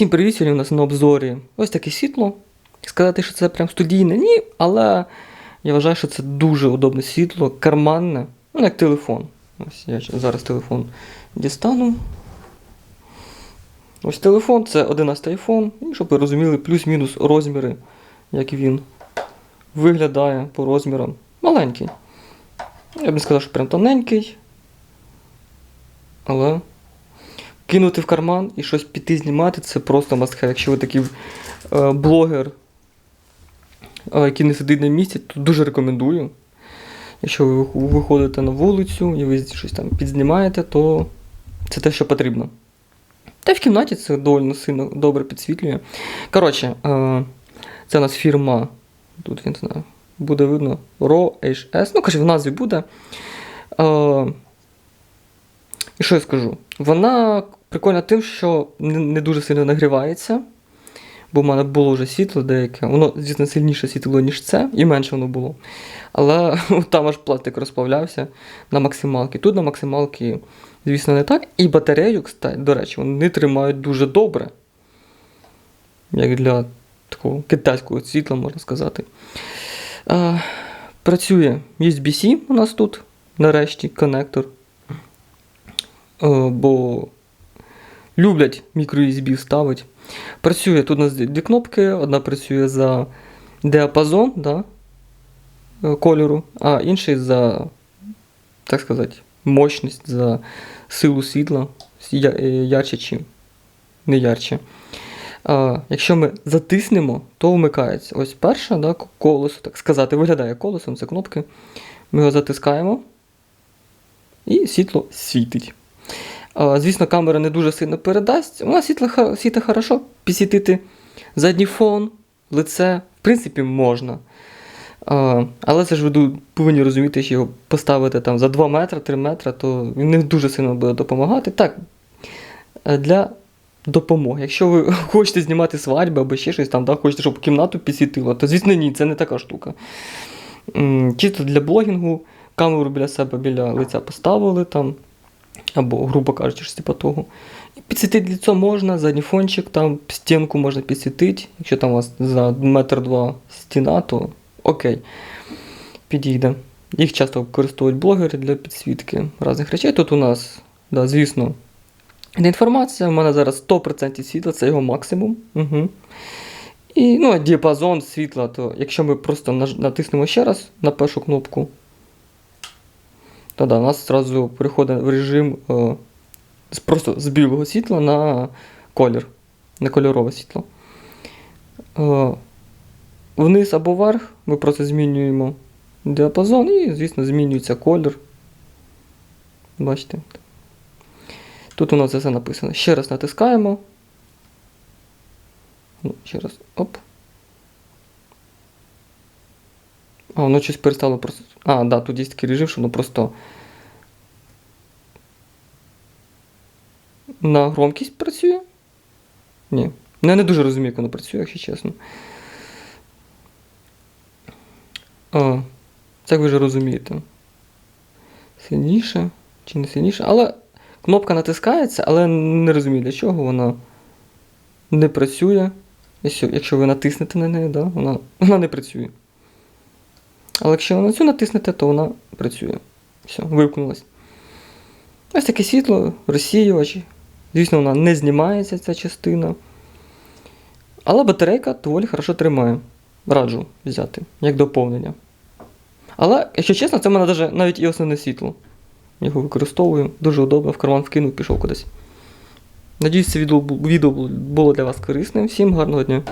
Всім привіт! Сьогодні у нас на обзорі ось таке світло. Сказати, що це прям студійне, ні, але я вважаю, що це дуже удобне світло, карманне, ну як телефон. Ось я зараз телефон дістану. Ось телефон, це 11 iPhone, і щоб ви розуміли плюс-мінус розміри, як він виглядає по розмірам. Маленький. Я б не сказав, що прям тоненький. Але кинути в карман і щось піти знімати це просто must. Якщо ви такий е, блогер, е, який не сидить на місці, то дуже рекомендую. Якщо ви виходите на вулицю і ви щось там підзнімаєте, то це те, що потрібно. Та й в кімнаті це доволі сильно добре підсвітлює. Коротше, е, це у нас фірма, тут я не буде видно RAW HS. Ну, каже, в назві буде. Е, і що я скажу? Вона прикольна тим, що не, дуже сильно нагрівається, бо в мене було вже світло деяке. Воно, звісно, сильніше світло, ніж це, і менше воно було. Але там аж пластик розплавлявся на максималки. Тут на максималки, звісно, не так. І батарею, кстати, до речі, вони тримають дуже добре. Як для такого китайського світла, можна сказати. Працює USB-C у нас тут, нарешті, коннектор. Е, бо люблять мікро-USB ставити. Працює тут у нас дві- кнопки. Одна працює за діапазон да, е, кольору, а інший за, так сказати, мощність, за силу світла, е, ярче чи не ярче. А, якщо ми затиснемо, то вмикається. Ось перше, да, колесо, так сказати, виглядає колесом, це кнопки. Ми його затискаємо, і світло світить. Звісно, камера не дуже сильно передасть. Вона світло ха- хорошо. Підсвітити задній фон, лице, в принципі, можна. Але це ж ви повинні розуміти, що його поставити там за 2 метри, 3 метри, то він не дуже сильно буде допомагати. Так, е, для допомоги. Якщо ви хочете знімати свадьби або ще щось там, да, хочете, щоб кімнату підсвітило, то звісно ні, це не така штука. Чисто для блогінгу, камеру біля себе, біля лиця поставили там, або, грубо кажучи, щось типу. Підсвітити лицо можна, задній фончик, там стінку можна підсвітити. Якщо там у вас за метр два стіна, то окей, підійде. Їх часто використовують блогери для підсвітки різних речей. Тут у нас, да, звісно, Де інформація, у мене зараз 100% світла, це його максимум. Угу. І ну, діапазон світла, то якщо ми просто натиснемо ще раз на першу кнопку, то да, у нас одразу переходить в режим е, просто з білого світла на колір, на кольорове світло. Е, вниз або вверх ми просто змінюємо діапазон і, звісно, змінюється колір. Бачите? Тут у нас все написано. Ще раз натискаємо. Ну, ще раз. Оп. А, воно щось перестало просто. А, да, тут є такий режим, що воно просто. На громкість працює? Ні. Ну, я не дуже розумію, як воно працює, якщо чесно. А, це ви вже розумієте. Сильніше чи не сильніше, але Кнопка натискається, але не розумію для чого вона не працює. Якщо, ви натиснете на неї, да, вона, вона не працює. Але якщо ви на цю натиснете, то вона працює. Все, вимкнулась. Ось таке світло, розсіювач. Звісно, вона не знімається, ця частина. Але батарейка доволі хорошо тримає. Раджу взяти, як доповнення. Але, якщо чесно, це в мене даже навіть і основне світло. Його використовую. Дуже удобно, в карман вкинув, пішов кудись. Надіюсь, це відео було для вас корисним. Всім гарного дня.